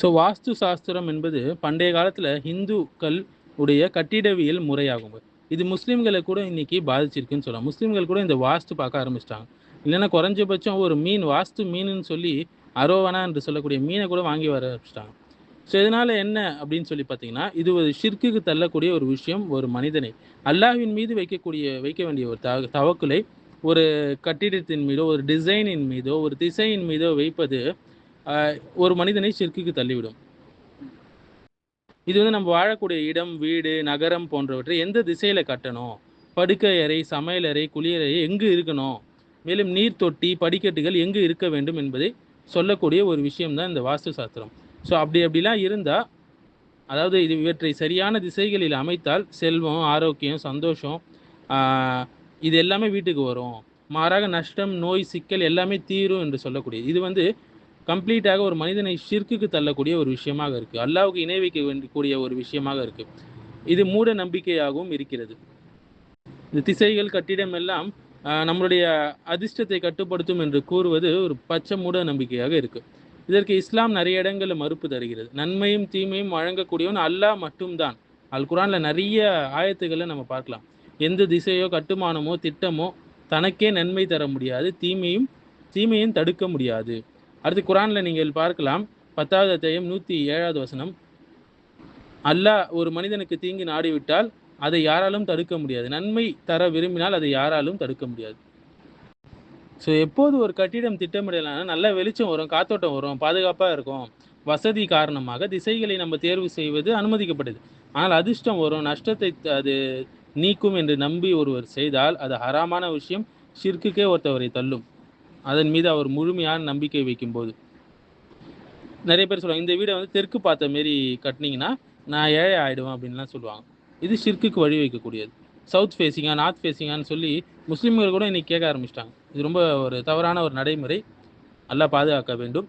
So வாஸ்து சாஸ்திரம் என்பது பண்டைய காலத்தில் ஹிந்துக்கள் உடைய கட்டிடவியல் முறையாகும். இது முஸ்லீம்களை கூட இன்னைக்கு பாதிச்சிருக்குன்னு சொல்லலாம். முஸ்லீம்கள் கூட இந்த வாஸ்து பார்க்க ஆரம்பிச்சிட்டாங்க. இல்லைன்னா குறைஞ்சபட்சம் ஒரு மீன் வாஸ்து மீனுன்னு சொல்லி அரோவனா என்று சொல்லக்கூடிய மீனை கூட வாங்கி வர ஆரம்பிச்சிட்டாங்க. ஸோ இதனால் என்ன அப்படின்னு சொல்லி பார்த்தீங்கன்னா இது ஒரு ஷிர்க்குக்கு தள்ளக்கூடிய ஒரு விஷயம் ஒரு மனிதனை. அல்லாஹ்வின் மீது வைக்கக்கூடிய வைக்க வேண்டிய ஒரு த தவக்குலை ஒரு கட்டிடத்தின் மீதோ ஒரு டிசைனின் மீதோ ஒரு திசையின் மீதோ வைப்பது ஒரு மனிதனை சிற்குக்கு தள்ளிவிடும். இது வந்து நம்ம வாழக்கூடிய இடம் வீடு நகரம் போன்றவற்றை எந்த திசையில கட்டணும்? படுக்கை அறை சமையலறை குளியலறை எங்கு இருக்கணும்? மேலும் நீர் தொட்டி படிக்கட்டுகள் எங்கு இருக்க வேண்டும் என்பதை சொல்லக்கூடிய ஒரு விஷயம் தான் இந்த வாஸ்து சாஸ்திரம். ஸோ அப்படி அப்படிலாம் இருந்தால் அதாவது இது இவற்றை சரியான திசைகளில் அமைத்தால் செல்வம் ஆரோக்கியம் சந்தோஷம் இது எல்லாமே வீட்டுக்கு வரும். மாறாக நஷ்டம் நோய் சிக்கல் எல்லாமே தீரும் என்று சொல்லக்கூடியது. இது வந்து கம்ப்ளீட்டாக ஒரு மனிதனை ஷிர்க்குக்கு தள்ளக்கூடிய ஒரு விஷயமாக இருக்குது அல்லாவுக்கு இணை வைக்க வேண்டிய ஒரு விஷயமாக இருக்குது இது மூட நம்பிக்கையாகவும் இருக்கிறது. இந்த திசைகள் கட்டிடம் எல்லாம் நம்மளுடைய அதிர்ஷ்டத்தை கட்டுப்படுத்தும் என்று கூறுவது ஒரு பச்சை மூட நம்பிக்கையாக இருக்குது இதற்கு இஸ்லாம் நிறைய இடங்களில் மறுப்பு தருகிறது. நன்மையும் தீமையும் வழங்கக்கூடியவன் அல்லாஹ் மட்டும்தான். அல் குரானில் நிறைய ஆயத்துக்களை நம்ம பார்க்கலாம். எந்த திசையோ கட்டுமானமோ திட்டமோ தனக்கே நன்மை தர முடியாது. தீமையும் தீமையும் தடுக்க முடியாது. அடுத்து குரான்ல நீங்கள் பார்க்கலாம் பத்தாவது அத்தியாயம் நூற்றி ஏழாவது வசனம். அல்லாஹ் ஒரு மனிதனுக்கு தீங்கு நாடிவிட்டால் அதை யாராலும் தடுக்க முடியாது. நன்மை தர விரும்பினால் அதை யாராலும் தடுக்க முடியாது. ஸோ எப்போது ஒரு கட்டிடம் திட்டமிடலான நல்ல வெளிச்சம் வரும் காத்தோட்டம் வரும் பாதுகாப்பாக இருக்கும். வசதி காரணமாக திசைகளை நம்ம தேர்வு செய்வது அனுமதிக்கப்படுது. ஆனால் அதிர்ஷ்டம் வரும் நஷ்டத்தை அது நீக்கும் என்று நம்பி ஒருவர் செய்தால் அது ஹராமான விஷயம் ஷிர்க்குக்கே ஒருத்தவரை தள்ளும். அதன் மீது அவர் முழுமையான நம்பிக்கை வைக்கும்போது. நிறைய பேர் சொல்லுவாங்க இந்த வீடை வந்து தெற்கு பார்த்த மாரி கட்டினீங்கன்னா நான் ஏழை ஆகிடுவேன் அப்படின்லாம் சொல்லுவாங்க. இது ஷிர்க்குக்கு வழி வைக்கக்கூடியது. சவுத் ஃபேஸிங்காக நார்த் ஃபேஸிங்கான்னு சொல்லி முஸ்லீம்கள் கூட இன்னைக்கு கேட்க ஆரம்பிச்சிட்டாங்க. இது ரொம்ப ஒரு தவறான ஒரு நடைமுறை. நல்லா பாதுகாக்க வேண்டும்.